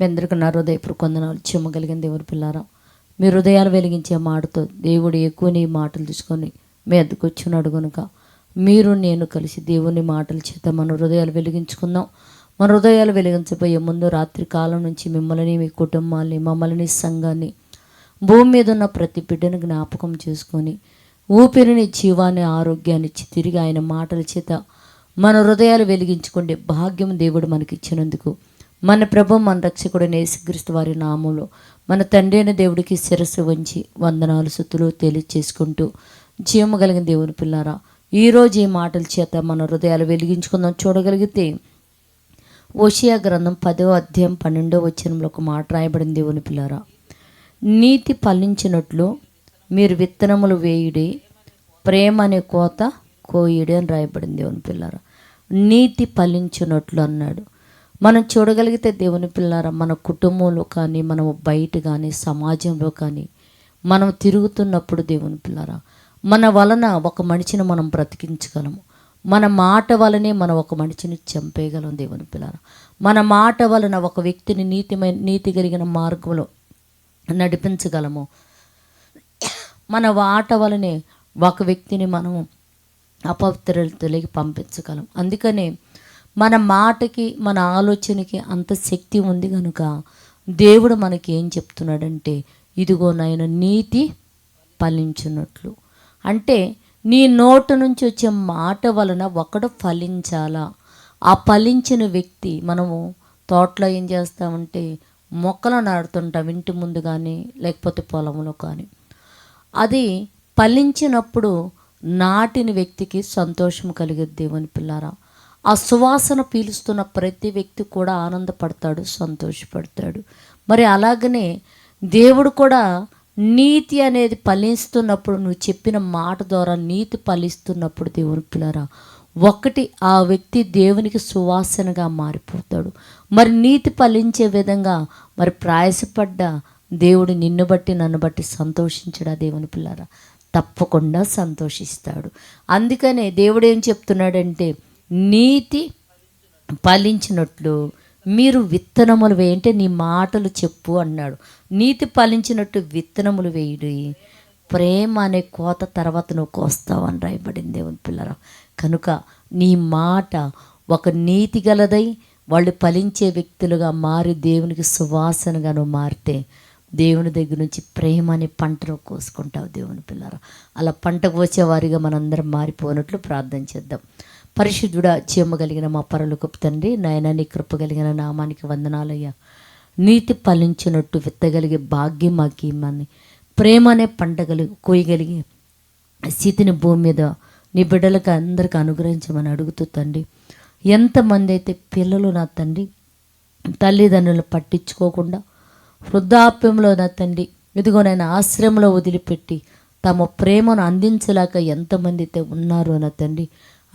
మీ అందరికీ నా హృదయపు కొందనాలు చెమ్మగలిగిన దేవుని పిల్లారా మీ హృదయాలు వెలిగించే మాటతో దేవుడు ఎక్కువ నీ మాటలు తీసుకొని మీ అద్దకు వచ్చినాడు కనుక మీరు నేను కలిసి దేవుని మాటల చేత మన హృదయాలు వెలిగించుకుందాం. మన హృదయాలు వెలిగించబోయే ముందు రాత్రి కాలం నుంచి మిమ్మల్ని మీ కుటుంబాన్ని మమ్మల్ని సంఘాన్ని భూమి మీద ఉన్న ప్రతి బిడ్డను జ్ఞాపకం చేసుకొని ఊపిరిని జీవాన్ని ఆరోగ్యాన్ని ఇచ్చి తిరిగి ఆయన మాటల చేత మన హృదయాలు వెలిగించుకుంటే భాగ్యం దేవుడు మనకి ఇచ్చినందుకు మన ప్రభు మన రక్షకుడు యేసుక్రీస్తు వారి నామంలో మన తండ్రి అయిన దేవుడికి శిరస్సు వంచి వందనాలు సుతులు తెలియచేసుకుంటూ జీవము కలిగిన దేవుని పిల్లారా ఈరోజు ఈ మాటల చేత మన హృదయాలు వెలిగించుకుందాం. చూడగలిగితే ఓషియా గ్రంథం పదో అధ్యాయం పన్నెండో వచనంలో ఒక మాట రాయబడింది దేవుని పిల్లారా. నీతి ఫలించినట్లు మీరు విత్తనములు వేయుడి ప్రేమ అనే కోత కోయుడి అని రాయబడింది దేవుని పిల్లారా. నీతి ఫలించినట్లు అన్నాడు. మనం చూడగలిగితే దేవుని పిల్లారా మన కుటుంబంలో కానీ మనము బయట కానీ సమాజంలో కానీ మనం తిరుగుతున్నప్పుడు దేవుని పిల్లారా మన వలన ఒక మనిషిని మనం బ్రతికించగలము. మన మాట వలనే మనం ఒక మనిషిని చంపేయగలం దేవుని పిల్లారా. మన మాట వలన ఒక వ్యక్తిని నీతిమైన నీతి కలిగిన మార్గంలో నడిపించగలము. మన వాట వలనే ఒక వ్యక్తిని మనము అపవిత్రతలోకి పంపించగలం. అందుకనే మన మాటకి మన ఆలోచనకి అంత శక్తి ఉంది కనుక దేవుడు మనకి ఏం చెప్తున్నాడంటే ఇదిగో నాయన నీతి ఫలించున్నట్లు అంటే నీ నోట నుంచి వచ్చే మాట వలన ఒకడు ఫలించాలా? ఆ ఫలించిన వ్యక్తి మనము తోటలో ఏం చేస్తామంటే మొక్కలు నాడుతుంటాం ఇంటి ముందు కానీ లేకపోతే పొలంలో కానీ. అది ఫలించినప్పుడు నాటిన వ్యక్తికి సంతోషం కలిగే దేవుని పిల్లారా? ఆ సువాసన పీలుస్తున్న ప్రతి వ్యక్తి కూడా ఆనందపడతాడు సంతోషపడతాడు. మరి అలాగనే దేవుడు కూడా నీతి అనేది ఫలిస్తున్నప్పుడు నువ్వు చెప్పిన మాట ద్వారా నీతి ఫలిస్తున్నప్పుడు దేవుని పిల్లరా ఒకటి ఆ వ్యక్తి దేవునికి సువాసనగా మారిపోతాడు. మరి నీతి ఫలించే విధంగా మరి ప్రయాసపడ్డ దేవుడు నిన్ను బట్టి నన్ను బట్టి సంతోషించడా దేవుని పిల్లరా? తప్పకుండా సంతోషిస్తాడు. అందుకనే దేవుడు ఏం చెప్తున్నాడంటే నీతి ఫలించినట్లు మీరు విత్తనములు వేయంటే నీ మాటలు చెప్పు అన్నాడు. నీతి ఫలించినట్టు విత్తనములు వేయుడి. ప్రేమ అనే కోత తర్వాత నువ్వు కోస్తావు అని రాయబడింది దేవుని పిల్లరా. కనుక నీ మాట ఒక నీతి గలదై వాళ్ళు ఫలించే వ్యక్తులుగా మారి దేవునికి సువాసనగా నువ్వు మారితే దేవుని దగ్గర నుంచి ప్రేమ అనే పంటను కోసుకుంటావు దేవుని పిల్లరా. అలా పంట కోసేవారిగా మనందరం మారిపోనట్లు ప్రార్థన చేద్దాం. పరిశుద్ధుడ చీమ కలిగిన మా పరలోకపు తండ్రి నాయన నీ కృప కలిగిన నామానికి వందనాలయ్యా. నీతి ఫలించినట్టు విత్తగలిగే భాగ్యం మాకు ఇమ్మని ప్రేమ అనే పంటగలి కోయగలిగే స్థితిని భూమి మీద నీ బిడ్డలకు అందరికి అనుగ్రహించమని అడుగుతూ తండ్రి ఎంతమంది అయితే పిల్లలు నా తండ్రి తల్లిదండ్రులు పట్టించుకోకుండా వృద్ధాప్యంలో నా తండ్రి ఇదిగో నేను ఆశ్రమంలో వదిలిపెట్టి తమ ప్రేమను అందించలేక ఎంతమంది అయితే ఉన్నారో నా తండ్రి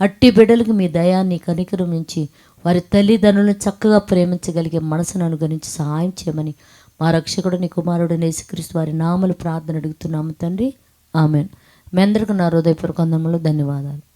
అట్టి బిడ్డలకు మీ దయాన్ని కనికరం నుంచి వారి తల్లిదండ్రులను చక్కగా ప్రేమించగలిగే మనసును అనుగరించి సహాయం చేయమని మా రక్షకుడు నీ కుమారుడు నేసుక్రీస్తు వారి నామలు ప్రార్థన అడుగుతున్నాము తండ్రి. ఆమెన్. మీ అందరికీ నా హృదయపూర్వక ధన్యవాదాలు.